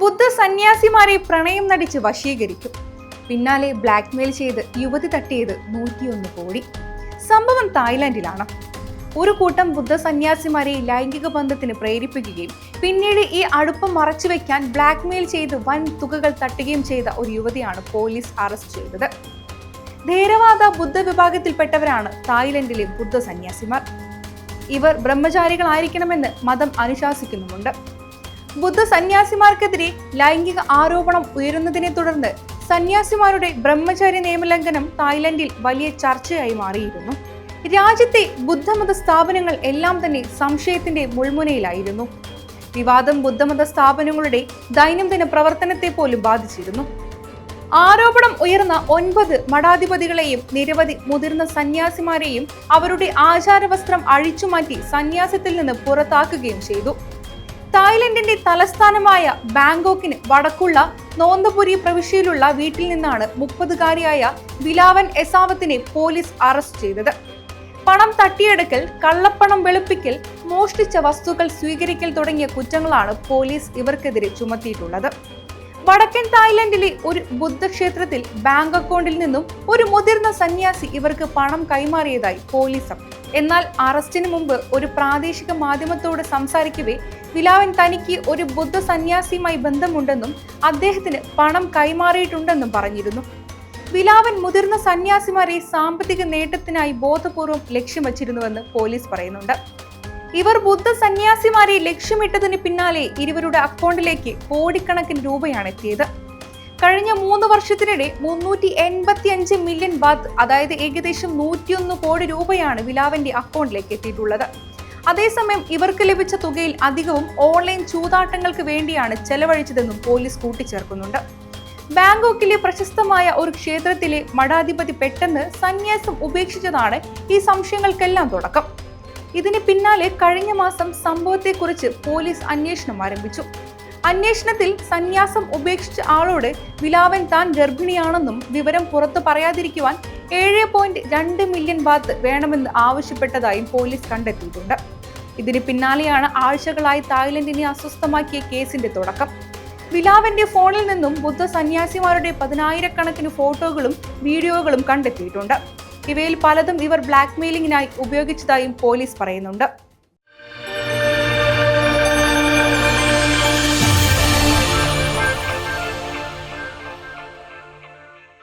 ബുദ്ധ സന്യാസിമാരെ പ്രണയം നടിച്ച് വശീകരിക്കും. പിന്നാലെ ബ്ലാക്ക്മെയിൽ ചെയ്ത് യുവതി തട്ടിയത് നൂറ്റിയൊന്ന് കോടി. സംഭവം തായ്ലാന്റിലാണ് ഒരു കൂട്ടം ബുദ്ധ സന്യാസിമാരെ ലൈംഗിക ബന്ധത്തിന് പ്രേരിപ്പിക്കുകയും പിന്നീട് ഈ അടുപ്പം മറച്ചുവെക്കാൻ ബ്ലാക്ക്മെയിൽ ചെയ്ത് വൻ തുകകൾ തട്ടുകയും ചെയ്ത ഒരു യുവതിയാണ് പോലീസ് അറസ്റ്റ് ചെയ്തത്. ധേരവാദ ബുദ്ധ വിഭാഗത്തിൽപ്പെട്ടവരാണ് തായ്ലൻഡിലെ ബുദ്ധ സന്യാസിമാർ ഇവർ ബ്രഹ്മചാരികളായിരിക്കണമെന്ന് മതം അനുശാസിക്കുന്നുമുണ്ട്. ബുദ്ധ സന്യാസിമാർക്കെതിരെ ലൈംഗിക ആരോപണം ഉയരുന്നതിനെ തുടർന്ന് സന്യാസിമാരുടെ ബ്രഹ്മചാരി നിയമലംഘനം തായ്ലൻഡിൽ വലിയ ചർച്ചയായി മാറിയിരുന്നു. രാജ്യത്തെ ബുദ്ധമത സ്ഥാപനങ്ങൾ എല്ലാം തന്നെ സംശയത്തിന്റെ മുൾമുനയിലായിരുന്നു. വിവാദം ബുദ്ധമത സ്ഥാപനങ്ങളുടെ ദൈനംദിന പ്രവർത്തനത്തെ പോലും ബാധിച്ചിരുന്നു. ആരോപണം ഉയർന്ന ഒൻപത് മഠാധിപതികളെയും നിരവധി മുതിർന്ന സന്യാസിമാരെയും അവരുടെ ആചാരവസ്ത്രം അഴിച്ചുമാറ്റി സന്യാസത്തിൽ നിന്ന് പുറത്താക്കുകയും ചെയ്തു. തായ്ലൻഡിന്റെ തലസ്ഥാനമായ ബാങ്കോക്കിന് വടക്കുള്ള നോന്തപുരി പ്രവിശ്യയിലുള്ള വീട്ടിൽ നിന്നാണ് മുപ്പതുകാരിയായ വിലാവൻ എസാവത്തിനെ പോലീസ് അറസ്റ്റ് ചെയ്തത്. പണം തട്ടിയെടുക്കൽ കള്ളപ്പണം വെളുപ്പിക്കൽ മോഷ്ടിച്ച വസ്തുക്കൾ സ്വീകരിക്കൽ തുടങ്ങിയ കുറ്റങ്ങളാണ് പോലീസ് ഇവർക്കെതിരെ ചുമത്തിയിട്ടുള്ളത്. വടക്കൻ തായ്ലൻഡിലെ ഒരു ബുദ്ധക്ഷേത്രത്തിൽ ബാങ്ക് അക്കൗണ്ടിൽ നിന്നും ഒരു മുതിർന്ന സന്യാസി ഇവർക്ക് പണം കൈമാറിയതായി പോലീസ്. എന്നാൽ അറസ്റ്റിന് മുമ്പ് ഒരു പ്രാദേശിക മാധ്യമത്തോട് സംസാരിക്കവേ വിലാവൻ തനിക്ക് ഒരു ബുദ്ധ സന്യാസിയുമായി ബന്ധമുണ്ടെന്നും അദ്ദേഹത്തിന് പണം കൈമാറിയിട്ടുണ്ടെന്നും പറഞ്ഞിരുന്നു. വിലാവൻ മുതിർന്ന സന്യാസിമാരെ സാമ്പത്തിക നേട്ടത്തിനായി ബോധപൂർവം ലക്ഷ്യം വച്ചിരുന്നുവെന്ന് പോലീസ് പറയുന്നുണ്ട്. ഇവർ ബുദ്ധ സന്യാസിമാരെ ലക്ഷ്യമിട്ടതിന് പിന്നാലെ ഇരുവരുടെ അക്കൗണ്ടിലേക്ക് കോടിക്കണക്കിന് രൂപയാണ് എത്തിയത്. കഴിഞ്ഞ മൂന്ന് വർഷത്തിനിടെ മുന്നൂറ്റി എൺപത്തി അഞ്ച് മില്യൺ ബാത്ത് അതായത് ഏകദേശം നൂറ്റിയൊന്ന് കോടി രൂപയാണ് വിലാവന്റെ അക്കൗണ്ടിലേക്ക് എത്തിയിട്ടുള്ളത്. അതേസമയം ഇവർക്ക് ലഭിച്ച തുകയിൽ അധികവും ഓൺലൈൻ ചൂതാട്ടങ്ങൾക്ക് വേണ്ടിയാണ് ചെലവഴിച്ചതെന്നും പോലീസ് കൂട്ടിച്ചേർക്കുന്നുണ്ട്. ബാങ്കോക്കിലെ പ്രശസ്തമായ ഒരു ക്ഷേത്രത്തിലെ മഠാധിപതി പെട്ടെന്ന് സന്യാസം ഉപേക്ഷിച്ചതാണ് ഈ സംശയങ്ങൾക്കെല്ലാം തുടക്കം. ഇതിന് പിന്നാലെ കഴിഞ്ഞ മാസം സംഭവത്തെക്കുറിച്ച് പോലീസ് അന്വേഷണം ആരംഭിച്ചു. അന്വേഷണത്തിൽ സന്യാസം ഉപേക്ഷിച്ച ആളോട് വിലാവൻ താൻ ഗർഭിണിയാണെന്നും വിവരം പുറത്തു പറയാതിരിക്കുവാൻ ഏഴ് പോയിന്റ് രണ്ട് മില്യൺ ബാത്ത് വേണമെന്ന് ആവശ്യപ്പെട്ടതായും പോലീസ് കണ്ടെത്തിയിട്ടുണ്ട്. ഇതിന് പിന്നാലെയാണ് ആഴ്ചകളായി തായ്ലൻഡിനെ അസ്വസ്ഥമാക്കിയ കേസിന്റെ തുടക്കം. വിലാവന്റെ ഫോണിൽ നിന്നും ബുദ്ധ സന്യാസിമാരുടെ പതിനായിരക്കണക്കിന് ഫോട്ടോകളും വീഡിയോകളും കണ്ടെത്തിയിട്ടുണ്ട്. ഇവയിൽ പലതും ഇവർ ബ്ലാക്ക്മെയിലിംഗിനായി ഉപയോഗിച്ചതായും പോലീസ് പറയുന്നുണ്ട്.